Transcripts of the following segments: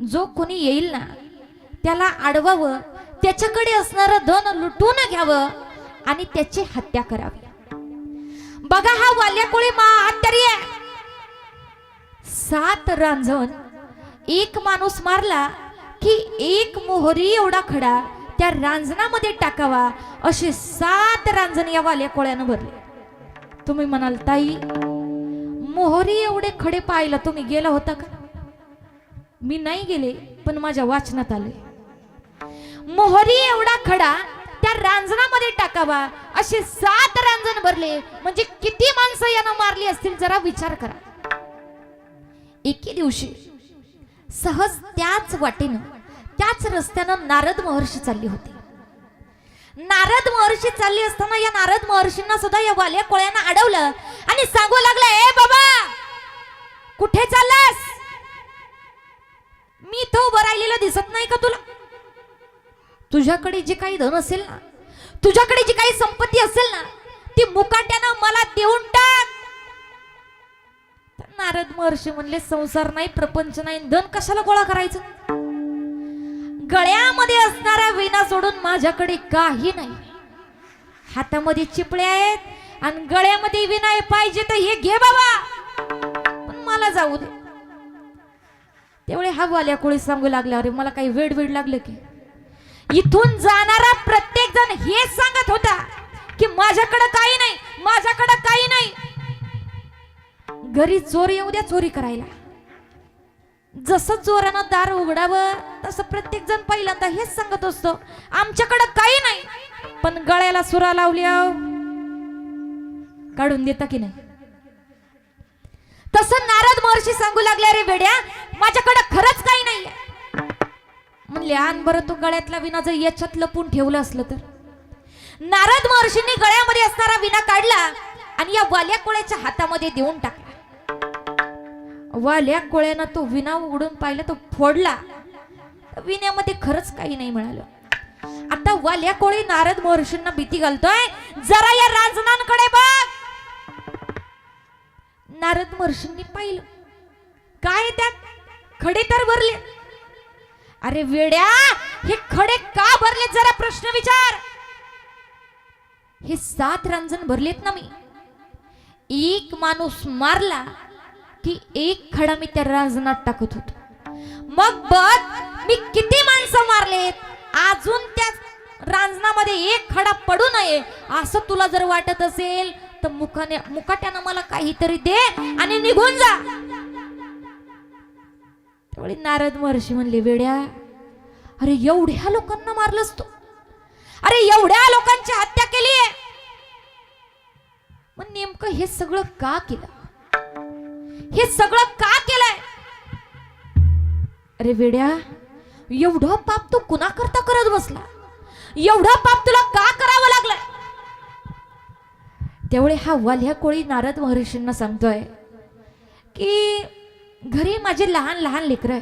जो कोणी येईल ना त्याला आडवावं त्याच्याकडे असणारं धन लुटून घ्यावं आणि त्याची हत्या करावी. बघा हा वाल्याकोळी मा आहे सात रांजण एक माणूस मारला की एक मोहरी एवढा खडा त्या रांजणामध्ये टाकावा असे सात रांजण या वाल्याकोळ्यानं भरले. तुम्ही म्हणाल ताई मोहरी एवढे खडे पाहिला तुम्ही गेला होता का? मी नाही गेले पण माझ्या वाचनात आले. मोहरी एवढा खडा त्या रांजणामध्ये टाकावा असे सात रांजण भरले. म्हणजे किती माणसं यानं मारली असतील जरा विचार करा. एके दिवशी सहज त्याच वाटेनं त्याच रस्त्यानं नारद महर्षी चालली होती. नारद महर्षी चालली असताना या नारद महर्षींना सुद्धा या वाल्या कोळ्यानं अडवलं आणि सांगू लागलं ए बाबा कुठे चाललास? मी इथं उभं राहिलेलं दिसत नाही का तुला? तुझ्याकडे जे काही धन असेल ना तुझ्याकडे जी काही संपत्ती असेल ना ती मुकाट्यानं मला देऊन टाक. नारद महर्षी म्हणले संसार नाही प्रपंच नाही धन कशाला गोळा करायचं? गळ्यामध्ये असणारा विना सोडून माझ्याकडे काही नाही. हातामध्ये चिपळे आहेत आणि गळ्यामध्ये विना पाहिजे तर हे घे बाबा. पण मला जाऊ दे. तेवढे हा वाल्या कोळी सांगू लागला अरे मला काही वेड वेड लागलं की? इथून जाणारा प्रत्येक जण हेच सांगत होता की माझ्याकडे काही नाही माझ्याकडे काही नाही. घरी चोर येऊ द्या चोरी करायला. जसं चोरानं दार उघडावं तसं प्रत्येक जण पहिल्यांदा हेच सांगत असतो आमच्याकडे काही नाही. पण गळ्याला सुरा लावली काढून देता की नाही? तसं नारद महर्षी सांगू लागले अरे वेड्या माझ्याकडे खरंच काही नाहीये. म्हणले आण बरं तू गळ्यातला विना जर याच्यात लपून ठेवलं असलं तर. नारद महर्षींनी गळ्यामध्ये असणारा विना काढला आणि या वाल्या कोळ्याच्या हातामध्ये देऊन टाकला. वाल्या कोळ्यानं तो विना उघडून पाहिला तो फोडला. विण्यामध्ये खरंच काही नाही मिळालं. आता वाल्या कोळी नारद महर्षींना भीती घालतोय. जरा या राजनांकडे बघ. नारद महर्षींनी पाहिलं. काय त्यात? खडे तर भरले. अरे वेड्या हे खडे का भरले जरा प्रश्न विचार. हे सात रांजण भरलेत ना मी. एक माणूस मारला की एक खडा मी त्या रांजणात टाकत होतो. मग बघ मी किती माणसं मारलेत. अजून त्या रांजणामध्ये एक खडा पडू नये. असं तुला जर वाटत असेल तर मुखाने मुकाट्यानं मला काहीतरी दे आणि निघून जा. त्यावेळी नारद महर्षी म्हणले वेड्या अरे एवढ्या लोकांना मारलंच तू. अरे एवढ्या लोकांची हत्या केली आहे मग नेमकं हे सगळं का केलं? हे सगळं का केलंय? अरे वेड्या एवढं पाप तू कुणा करता करत बसला? एवढं पाप तुला का करावं लागलं तेवढे हा वाल्या कोळी नारद महर्षींना सांगतोय की घरी माझे लहान लहान लेकर आहे.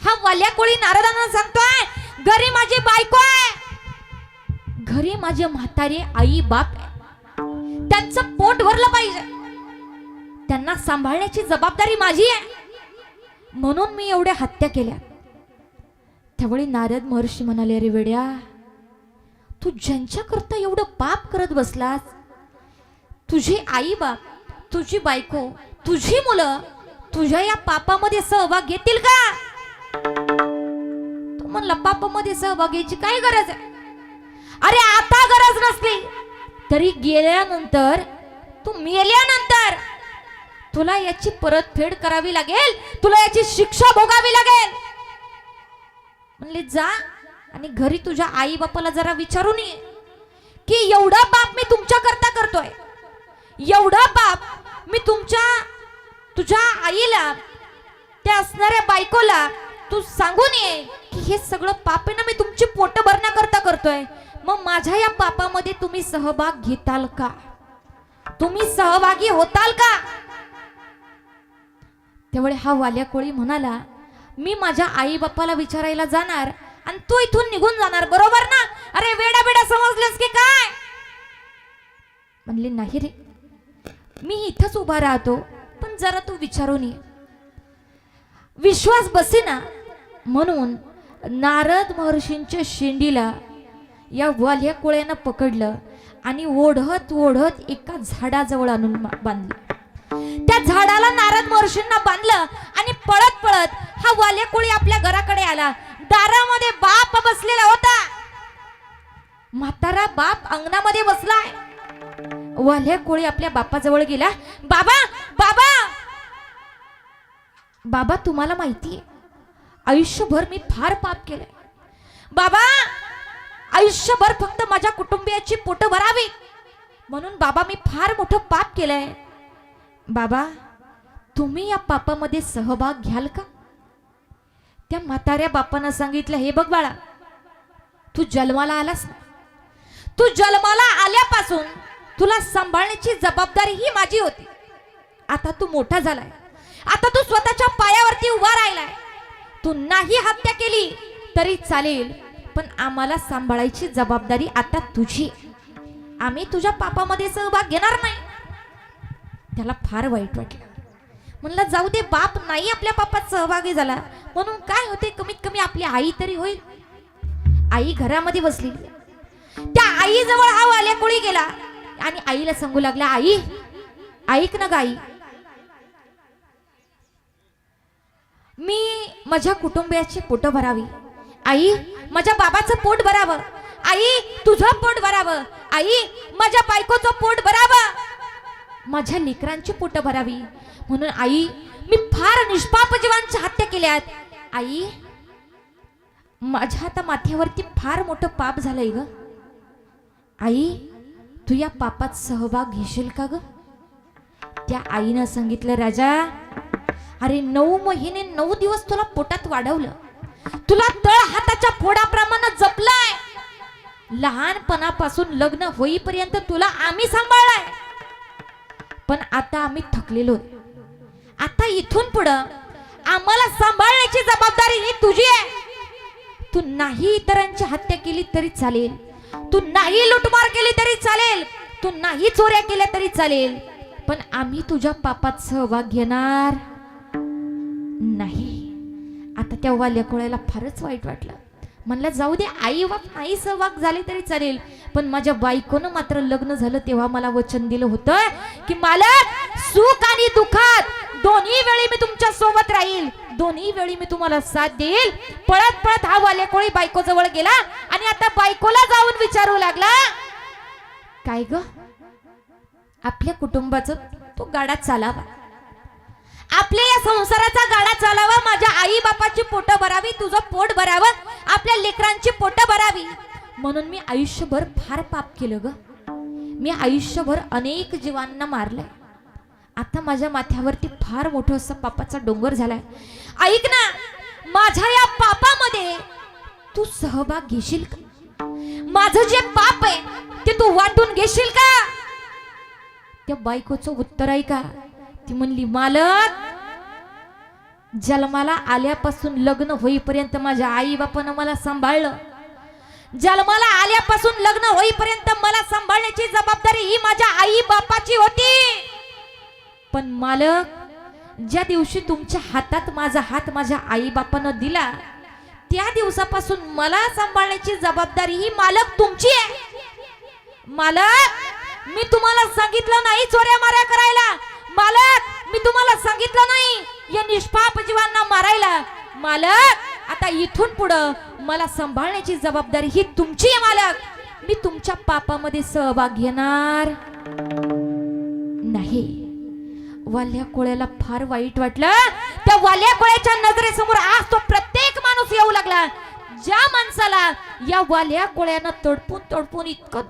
हा वाल्या कोळी नारदांना सांगतोय घरी माझी बायको आहे. घरी माझे म्हातारे आई बाप त्यांचं पोट भरलं पाहिजे. त्यांना सांभाळण्याची जबाबदारी माझी आहे. म्हणून मी एवढ्या हत्या केल्या. त्यावेळी नारद महर्षी म्हणाले अरे वेड्या तू ज्यांच्याकरता एवढं पाप करत बसलास तुझी आई बाप तुझी बायको तुझी मुलं तुझ्या या पापामध्ये सहभाग घेतील का? तू म्हणला पापामध्ये सहभाग घ्यायची काय गरज आहे? अरे आता गरज नसली. तरी गेल्यानंतर तू मेल्यानंतर तुला याची परतफेड करावी लागेल. तुला याची शिक्षा भोगावी लागेल. म्हणले जा आणि घरी तुझ्या आई बापाला जरा विचारून ये की एवढा बाप मी तुमच्या करता करतोय. एवढा बाप मी तुमच्या तुझ्या आईला त्या असणाऱ्या बायकोला तू सांगून ये की हे सगळं पाप आहे ना मी तुमची पोट भरण्याकरता करतोय. मग माझ्या या पापामध्ये तुम्ही सहभाग घेताल का? तुम्ही सहभागी होताल का? त्यामुळे हा वाल्या कोळी म्हणाला मी माझ्या आई बापाला विचारायला जाणार आणि तू इथून निघून जाणार बरोबर ना? अरे वेडा बेडा समजलेस की काय? म्हणले नाही रे. मी इथंच उभा राहतो. पण जरा तू विचारून ये. विश्वास बसेना म्हणून नारद महर्षींच्या शेंडीला या वाल्या कोळ्यानं पकडलं आणि ओढत ओढत एका झाडाजवळ आणून बांधलं. त्या झाडाला नारद महर्षींना बांधलं आणि पळत पळत हा वाल्या कोळी आपल्या घराकडे आला. दारामध्ये बाप बसलेला होता. म्हातारा बाप अंगणामध्ये बसलाय. वाल्या कोळी आपल्या बापाजवळ गेला. बाबा बाबा! बाबा तुम्हाला माहितीये आयुष्यभर मी फार पाप केलंय. बाबा आयुष्यभर फक्त माझ्या कुटुंबियाची पोट भरावी. म्हणून बाबा मी फार मोठं पाप केलंय. बाबा तुम्ही या पापामध्ये सहभाग घ्याल का? त्या म्हाताऱ्या बापानं सांगितलं हे बघ बाळा तू जन्माला आलास ना? तू जन्माला आल्यापासून तुला सांभाळण्याची जबाबदारी ही माझी होती. आता तू मोठा झालाय. आता तू स्वतःच्या पायावरती उभा राहिलाय. तू नाही हत्या केली तरी चालेल पण आम्हाला सांभाळायची जबाबदारी आता तुझी. आम्ही तुझ्या पापामध्ये सहभाग घेणार नाही. त्याला फार वाईट वाटलं. म्हणलं जाऊ दे बाप नाही आपल्या पापात सहभागी झाला. म्हणून काय होते? कमीत कमी आपली आई तरी होईल. आई घरामध्ये बसली. त्या आईजवळ हा वाल्या कोळी गेला. आणि आईला सांगू लागला आई ऐक ना ग आई मी माझ्या कुटुंबियाची पोट भरावी. आई माझ्या बाबाचं पोट भरावं. आई तुझं पोट भरावं. आई माझ्या बायकोचं पोट भरावं. माझ्या लेकरांची पोट भरावी. म्हणून आई मी फार निष्पाप जीवांच्या हत्या केल्यात आई माझ्या आता माथ्यावरती फार मोठं पाप झालंय ग. आई तू या पापात सहभाग घेशील का ग? त्या आईनं सांगितलं राजा अरे नऊ महिने नऊ दिवस तुला पोटात वाढवलं. तुला तळ हाताच्या फोडाप्रमाणे जपलाय. लहानपणापासून लग्न होईपर्यंत तुला आम्ही सांभाळलाय. पण आता आम्ही थकलेलो आता इथून पुढं आम्हाला सांभाळण्याची जबाबदारी ही तुझी आहे. तू नाही इतरांची हत्या केली तरी चालेल. तू नाही लुटमार केली तरी चालेल. तू नाही चोऱ्या केल्या तरी चालेल. पण आम्ही तुझ्या पापात सहभाग घेणार नाही. आता त्या वाल्या कोळ्याला फारच वाईट वाटलं. म्हणलं जाऊ दे आई बाप नाही सहभाग झाले तरी चालेल. पण माझ्या बायकोनं मात्र लग्न झालं तेव्हा मला वचन दिलं होतं की मालक सुख आणि दुःखात दोन्ही वेळी मी तुमच्यासोबत राहील. दोन्ही वेळी मी तुम्हाला साथ देईल. पळत पळत हा वाल्या कोळी बायको जवळ गेला आणि आता बायकोला जाऊन विचारू लागला. काय ग? आपल्या कुटुंबाचं तो गाडा चालावा. आपल्या या संसाराचा गाडा चालावा. माझ्या आई बापाची पोट भरावी तुझं पोट भरावं आपल्या लेकरांची पोट भरावी. म्हणून मी आयुष्यभर फार पाप केलं ग. मी आयुष्यभर अनेक जीवांना मारलंय. आता माझ्या माथ्यावरती फार मोठं असं पापाचा डोंगर झालाय. ऐक ना माझ्या या पापामध्ये तू सहभाग घेशील का? माझं जे पाप आहे ते तू वाटून घेशील का? त्या बायकोचं उत्तर ऐका ती म्हणली मालक जन्माला आल्यापासून लग्न होईपर्यंत माझ्या आई बापानं मला सांभाळलं. जन्माला आल्यापासून लग्न होईपर्यंत मला सांभाळण्याची जबाबदारी ही माझ्या आई बापाची होती. पण मालक ज्या दिवशी तुमच्या हातात माझा हात माझ्या आई बापानं दिला त्या दिवसापासून मला सांभाळण्याची जबाबदारी ही मालक तुमची आहे. मालक मी तुम्हाला सांगितलं नाही चोऱ्या माऱ्या करायला. मालक मी तुम्हाला सांगितलं नाही या निष्पाप जीवांना मारायला. मालक आता इथून पुढं मला सांभाळण्याची जबाबदारी ही तुमची आहे मालक. मी तुमच्या पापामध्ये सहभाग घेणार नाही. वाल्या कोळ्याला फार वाईट वाटलं. त्या वाल्या कोळ्याच्या नजरेसमोर आज तो प्रत्येक माणूस येऊ लागला. ज्या माणसाला या वाल्या कोळ्यानं तडपून तडपून इतकं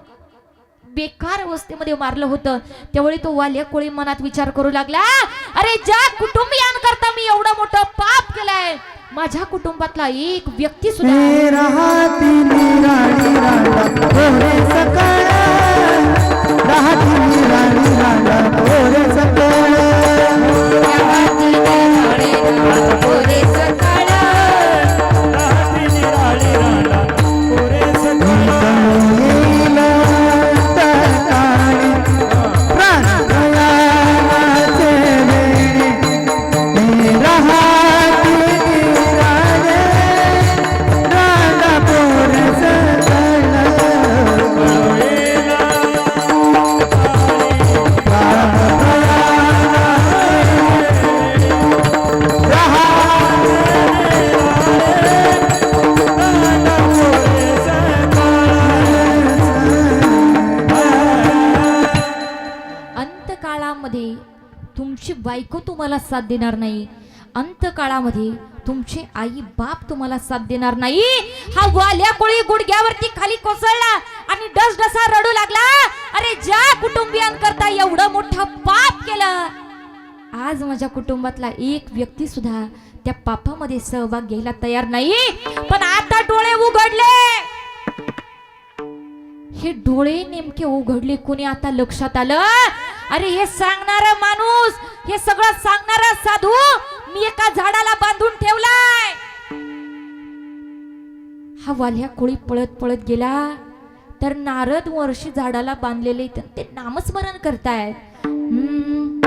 बेकार अवस्थेमध्ये मारलं होतं त्यावेळी तो वाल्या कोळी मनात विचार करू लागला अरे ज्या कुटुंबियांकरता मी एवढं मोठं पाप केलंय माझ्या कुटुंबातला एक व्यक्ती सुद्धा साथ देणार नाही. अंतकाळामध्ये तुमचे आई बाप तुम्हाला साथ देणार नाही. हा वाल्या कोळी गुडघ्यावरती खाली कोसळला आणि डस डसा रडू लागला. अरे ज्या कुटुंबियांकरता एवढं मोठं पाप केलं आज माझ्या कुटुंबातला एक व्यक्ती सुद्धा त्या पापामध्ये सहभाग घ्यायला तयार नाही. पण आता डोळे उघडले. हे डोळे नेमके उघडले कोणी आता लक्षात आलं? अरे हे सांगणारा माणूस हे सगळं सांगणारा साधू मी एका झाडाला बांधून ठेवलाय. हा वाल्या कोळी पळत पळत गेला. तर नारद वर्षी झाडाला बांधलेले तर ते नामस्मरण करतायत. हम्म,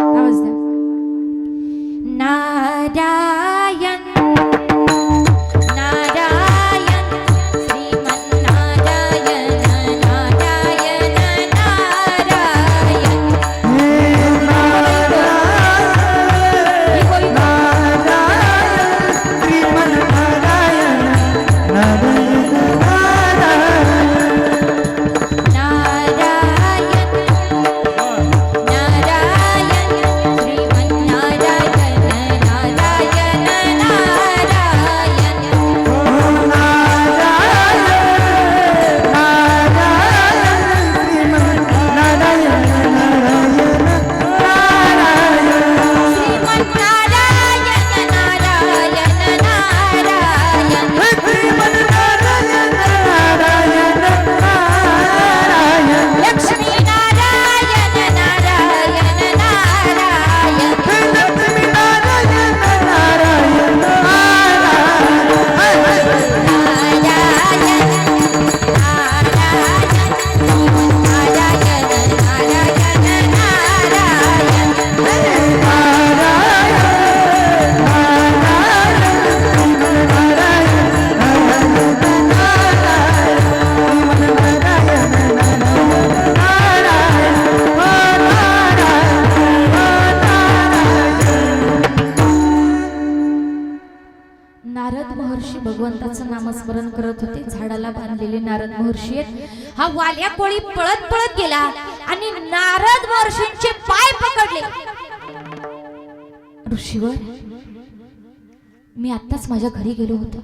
कोळी पळत पळत गेला आणि नारद महर्षींचे पाय पकडले. ऋषीवर मी आत्ताच माझ्या घरी गेलो होतो.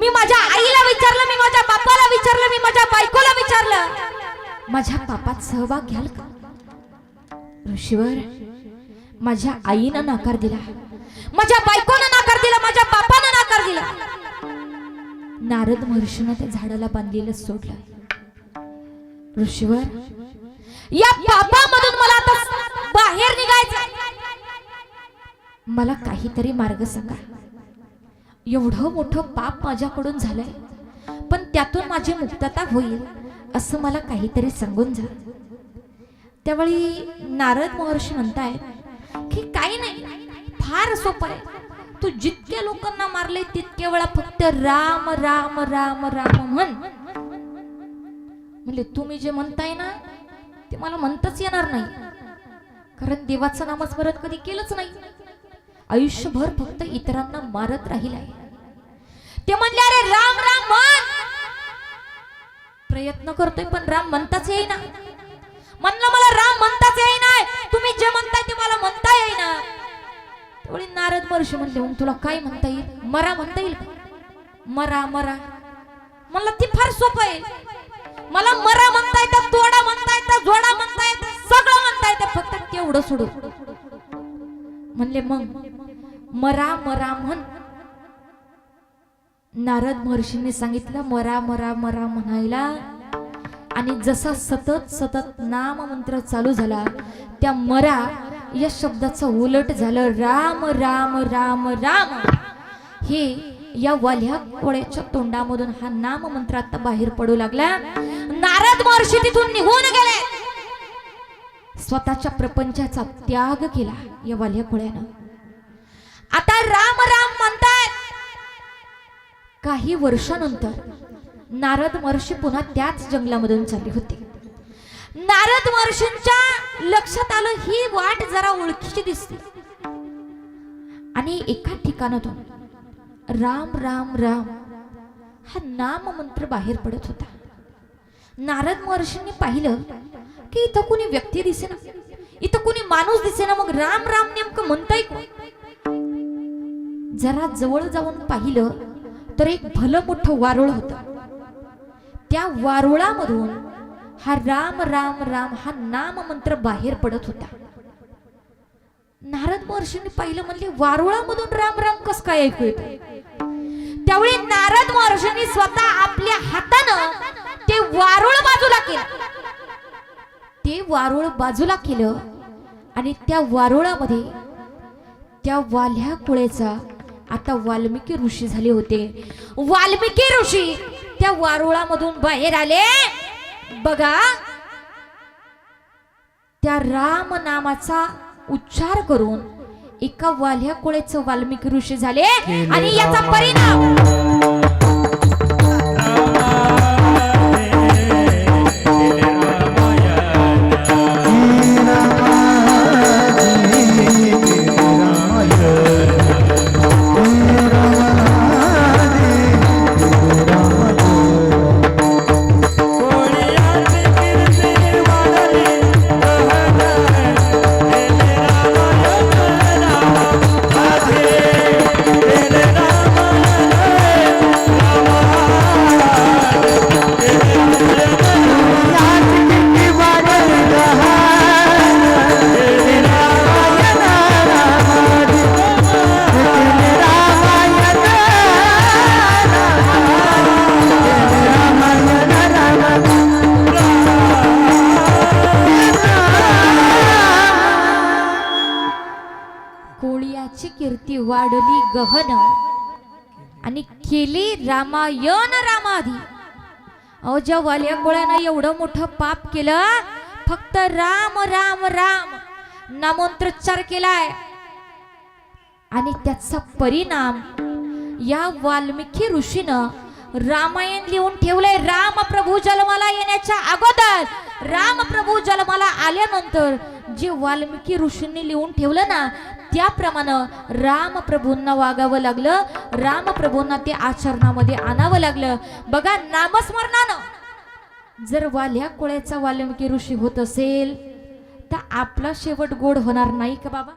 मी माझ्या आईला विचारलं मी माझ्या बापाला विचारलं मी माझ्या बायकोला विचारलं. माझ्या पापात सहभाग घ्याल का? ऋषीवर माझ्या आईनं नाकार दिला. माझ्या बायकोनं नकार दिला माझ्या बापानं नकार दिला. नारद महर्षीनं त्या झाडाला बांधलेलं सोडलं. ऋषीवर? या पापामधून मला आता बाहेर निघायचं मला काहीतरी मार्ग सांगा. एवढं मोठं पाप माझ्याकडून झालंय पण त्यातून माझी मुक्तता होईल असं मला काहीतरी सांगून जा. त्यावेळी नारद महर्षी म्हणतायत की काही नाही फार सोपं आहे. तू जितक्या लोकांना मारले तितके वेळा फक्त राम राम राम राम म्हण म्हणले तुम्ही जे म्हणताय ना ते मला म्हणताच येणार नाही. कारण देवाचं नामस्मरण कधी केलंच नाही. आयुष्यभर फक्त इतरांना मारत राहिलाय. ते म्हणले अरे राम राम म्हण. प्रयत्न करतोय पण राम म्हणताच येईना. म्हणलं मला राम म्हणताच येईना तुम्ही जे म्हणताय ते मला म्हणता येईना. त्यावेळी नारद महर्षी म्हणले मग तुला काय म्हणता येईल? मरा म्हणता येईल मरा मरा. म्हणलं ती फार सोपं आहे. मला मरा म्हणता येतं तोडा म्हणता येतं जोडा म्हणता येतं सगळं म्हणता येतं फक्त तेवढं सोडू म्हणले मग मरा मरा म्हण. नारद महर्षींनी सांगितलं मरा मरा मरा म्हणायला. आणि जसा सतत सतत नाम मंत्र चालू झाला त्या मरा या शब्दाचं उलट झालं राम राम राम राम. हे या वाल्या कोळ्याच्या तोंडामधून हा नाम मंत्र आता बाहेर पडू लागला. नारद महर्षी तिथून निघून गेले. स्वतःच्या प्रपंचाचा त्याग केला या वाल्या कोळ्यानं आता राम राम म्हणतात काही वर्षानंतर नारद महर्षी पुन्हा त्याच जंगलामधून चालले होते. नारद महर्षींच्या लक्षात आलं ही वाट जरा ओळखीची दिसते. आणि एका ठिकाणातून राम राम राम हा नाम मंत्र बाहेर पडत होता. नारद महर्षींनी पाहिलं की इथं कोणी व्यक्ती दिसेना. इथं कुणी माणूस दिसेना. मग राम राम नेमकं म्हणताय कोण? जरा जवळ जाऊन पाहिलं तर एक भलं मोठं वारुळ होत. त्या वारुळामधून हा राम राम राम हा नाम मंत्र बाहेर पडत होता. नारद महर्षींनी पाहिलं म्हणले वारुळामधून राम राम कस काय ऐकू येत? त्यावेळी नारद महर्षींनी स्वतः आपल्या हातानं ते वारुळ बाजूला केलं. ते वारुळ बाजूला केलं आणि त्या वारुळामध्ये त्या वाल्ह्या कुळेचा आता वाल्मिकी ऋषी झाले होते. वाल्मिकी ऋषी त्या वारुळामधून बाहेर आले. बघा त्या राम नामाचा उच्चार करून एका वाल्ह्या कुळेचं वाल्मिकी ऋषी झाले आणि याचा परिणाम गहन आणि केली रामायण रामाधी अहो ज्या वाल्या कोळ्यानं एवढं मोठं पाप केलं फक्त राम राम राम नामोंत्रोच्चार केलाय. आणि त्याचा परिणाम या वाल्मिकी ऋषीनं रामायण लिहून ठेवलंय राम प्रभू जन्माला येण्याच्या अगोदर. राम प्रभू जन्माला आल्यानंतर जे वाल्मिकी ऋषींनी लिहून ठेवलं ना त्याप्रमाणे रामप्रभूंना वागावं लागलं. रामप्रभूंना ते आचरणामध्ये आणावं लागलं. बघा नामस्मरणानं जर वाल्या कोळ्याचा वाल्मिकी ऋषी होत असेल तर आपला शेवट गोड होणार नाही का बाबा?